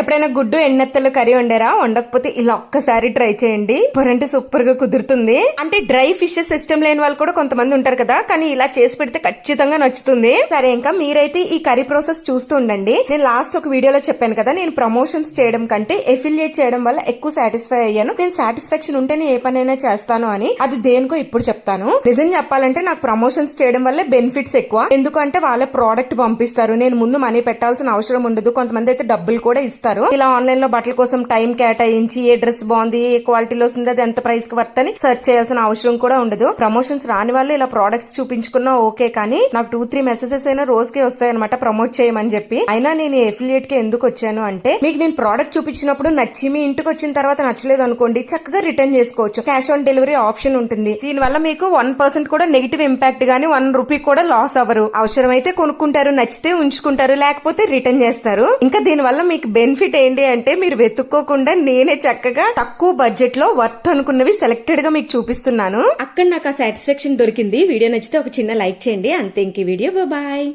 ఎప్పుడైనా గుడ్డు ఎన్నెత్తలు కర్రీ వండారా? వండకపోతే ఇలా ఒక్కసారి ట్రై చేయండి. పొరంటే సూపర్గా కుదురుతుంది. అంటే డ్రై ఫిషెస్ సిస్టమ్ లేని వాళ్ళు కూడా కొంతమంది ఉంటారు కదా కానీ ఇలా చేసి పెడితే ఖచ్చితంగా నచ్చుతుంది. సరే ఇంకా మీరైతే ఈ కర్రీ ప్రాసెస్ చూస్తూ ఉండండి. నేను లాస్ట్ ఒక వీడియోలో చెప్పాను కదా నేను ప్రమోషన్స్ చేయడం కంటే ఎఫిలియేట్ చేయడం వల్ల ఎక్కువ సాటిస్ఫై అయ్యాను. నేను సాటిస్ఫాక్షన్ ఉంటేనే ఏ పనైనా చేస్తాను అని అది దేనికో ఇప్పుడు చెప్తాను. నిజం చెప్పాలంటే నాకు ప్రమోషన్స్ చేయడం వల్ల బెనిఫిట్స్ ఎక్కువ. ఎందుకంటే వాళ్ళ ప్రోడక్ట్ పంపిస్తారు. నేను ముందు మనీ పెట్టాల్సిన అవసరం ఉండదు. కొంతమంది అయితే డబ్బులు కూడా ఇస్తారు. ఇలా ఆన్లైన్లో బట్టల కోసం టైం కేటాయించి ఏ డ్రెస్ బాగుంది ఏ క్వాలిటీలో వస్తుంది అది ఎంత ప్రైస్కి వర్త్ అని సెర్చ్ చేయాల్సిన అవసరం కూడా ఉండదు. ప్రమోషన్స్ రాని వాళ్ళు ఇలా ప్రోడక్ట్స్ చూపించుకున్నా ఓకే కానీ నాకు టూ త్రీ మెసేజెస్ అయినా రోజుకి వస్తాయన్నమాట ప్రమోట్ చేయమని చెప్పి. అయినా నేను ఎఫిలియేట్కి ఎందుకు వచ్చాను అంటే మీకు నేను ప్రోడక్ట్ చూపించినప్పుడు నచ్చి మీ ఇంటికి వచ్చిన తర్వాత నచ్చలేదు అనుకోండి చక్కగా రిటర్న్ చేసుకోవచ్చు. క్యాష్ ఆన్ డెలివరీ ఆప్షన్ ఉంటుంది. దీని వల్ల మీకు వన్ పర్సెంట్ కూడా నెగిటివ్ ఇంపాక్ట్ గానీ వన్ రూపీ కూడా లాస్ అవ్వరు. అవసరమైతే కొనుక్కుంటారు నచ్చితే ఉంచుకుంటారు లేకపోతే రిటర్న్ చేస్తారు. ఇంకా దీని వల్ల మీకు బెనిఫిట్ ఏంటి అంటే మీరు వెతుక్కోకుండా నేనే చక్కగా తక్కువ బడ్జెట్లో వర్త్ అనుకున్నవి సెలెక్టెడ్గా మీకు చూపిస్తున్నాను. అక్కడ నాకు ఆ సాటిస్ఫాక్షన్ దొరికింది. వీడియో నచ్చితే ఒక చిన్న లైక్ చేయండి. అంతే ఇంక ఈ వీడియో. బాయ్